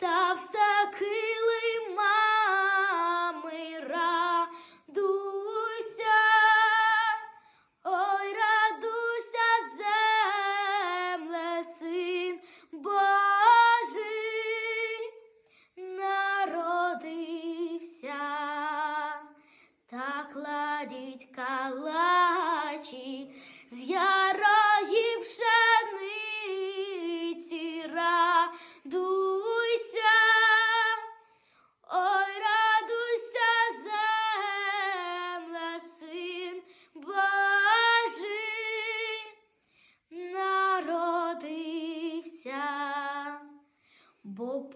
та всякий мами радуйся, ой, радуйся, земле, син Божий народився, та кладіть калачі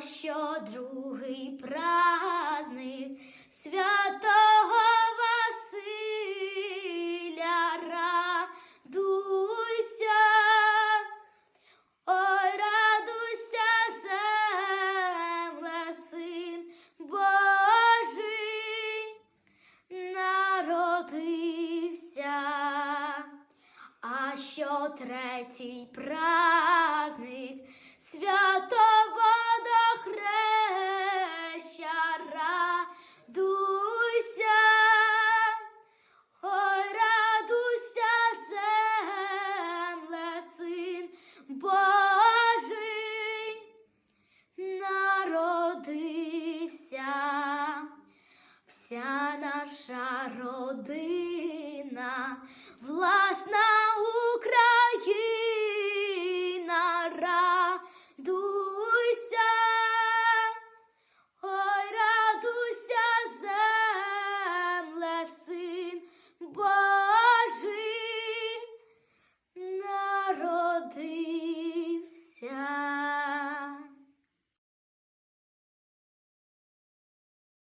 що другий праздник святого Василя радуйся, ой, радуйся, земле, син Божий народився. А що третій праздник святого Вся наша родина, власна